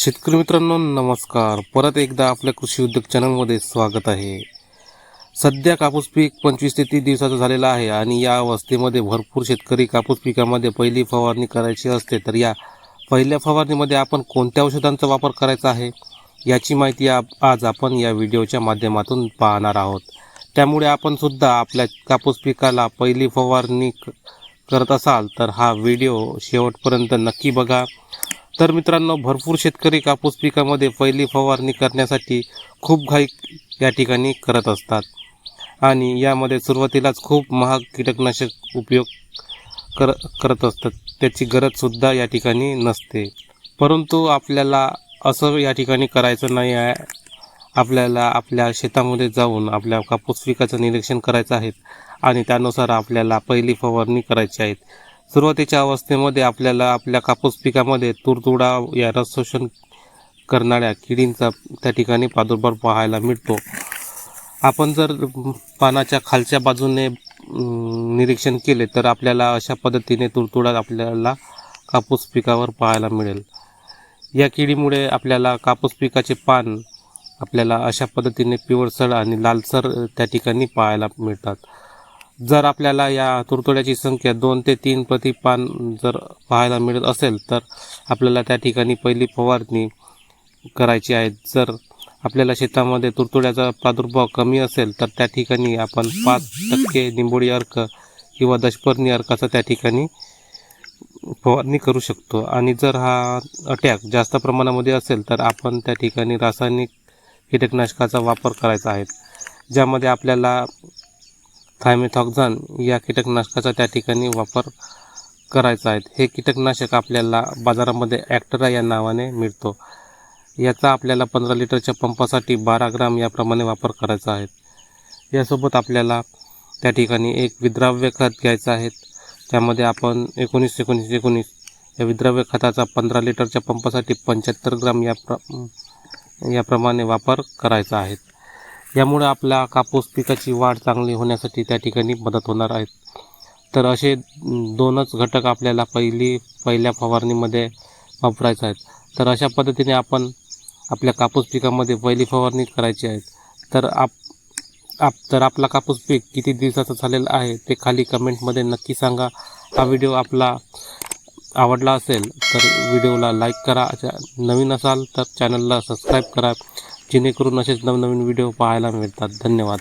शेतकरी मित्रांनो नमस्कार. परत एकदा आपल्या कृषी उद्योग चॅनलमध्ये स्वागत आहे. सध्या कापूस पीक पंचवीस ते तीस दिवसाचं झालेलं आहे आणि या अवस्थेमध्ये भरपूर शेतकरी कापूस पिकामध्ये पहिली फवारणी करायची असते तर या पहिल्या फवारणीमध्ये आपण कोणत्या औषधांचा वापर करायचा आहे याची माहिती आप- आज आपण या व्हिडिओच्या माध्यमातून पाहणार आहोत. त्यामुळे आपण सुद्धा आपल्या कापूस पिकाला पहिली फवारणी क- करत असाल तर हा व्हिडिओ शेवटपर्यंत नक्की बघा. तर मित्रांनो भरपूर शेतकरी कापूस पिकामध्ये पहिली फवारणी करण्यासाठी खूप घाई या ठिकाणी करत असतात. आणि यामध्ये सुरुवातीलाच खूप महाग कीटकनाशक उपयोग कर करत असतात. त्याची गरजसुद्धा या ठिकाणी नसते. परंतु आपल्याला असं या ठिकाणी करायचं नाही आहे. आपल्याला आपल्या शेतामध्ये जाऊन आपल्या कापूस पिकाचं निरीक्षण करायचं आहे. आणि त्यानुसार आपल्याला पहिली फवारणी करायची आहेत सुरुवातीच्या अवस्थेमध्ये आपल्याला आपल्या कापूस पिकामध्ये तुडतुडा या रस शोषण करणाऱ्या किडींचा त्या ठिकाणी प्रादुर्भाव पाहायला मिळतो. आपण जर पानाच्या खालच्या बाजूने निरीक्षण केले तर आपल्याला अशा पद्धतीने तुडतुडा आपल्याला कापूस पिकावर पाहायला मिळेल. या किडीमुळे आपल्याला कापूस पिकाचे पान आपल्याला अशा पद्धतीने पिवळसर आणि लालसर त्या ठिकाणी पाहायला मिळतात. जर आपल्याला या तुरतुड्याची संख्या दोन ते तीन प्रति पान जर पाहायला मिळत असेल तर आपल्याला त्या ठिकाणी पहिली फवारणी करायची आहे. जर आपल्याला शेतामध्ये तुरतुड्याचा प्रादुर्भाव कमी असेल तर त्या ठिकाणी आपण पाच टक्के निंबोळी अर्क किंवा दशपर्णी अर्काचा त्या ठिकाणी फवारणी करू शकतो. आणि जर हा अटॅक जास्त प्रमाणामध्ये असेल तर आपण त्या ठिकाणी रासायनिक कीटकनाशकाचा वापर करायचा आहे ज्यामध्ये आपल्याला थायमेथॉक्झान या कीटकनाशकाचा त्या ठिकाणी वापर करायचा आहे. हे कीटकनाशक आपल्याला बाजारामध्ये ॲक्टरा या नावाने मिळतो. याचा आपल्याला पंधरा लिटरच्या पंपासाठी बारा ग्राम याप्रमाणे वापर करायचा आहे. यासोबत आपल्याला त्या ठिकाणी एक विद्राव्य खत घ्यायचं आहे. त्यामध्ये आपण एकोणीस एकोणीस एकोणीस या विद्राव्य खताचा पंधरा लिटरच्या पंपासाठी पंच्याहत्तर ग्राम या प्र याप्रमाणे वापर करायचा आहे. यामुळे आपल्या कापूस पिकाची वाढ चांगली होण्यासाठी त्या ठिकाणी मदत होणार आहे. तर असे दोनच घटक आपल्याला पहिली पहिल्या फवारणीमध्ये वापरायचे आहेत. तर अशा पद्धतीने आपण आपल्या कापूस पिकामध्ये पहिली फवारणी करायची आहे. तर आप आप तर आपला कापूस पीक किती दिवसाचं झालेलं आहे ते खाली कमेंटमध्ये नक्की सांगा. हा व्हिडिओ आपला आवडला असेल तर व्हिडिओला लाईक करा. नवीन असाल तर चॅनलला सबस्क्राईब करा. जेणेकरून असेच नवनवीन व्हिडिओ पाहायला मिळतात. धन्यवाद.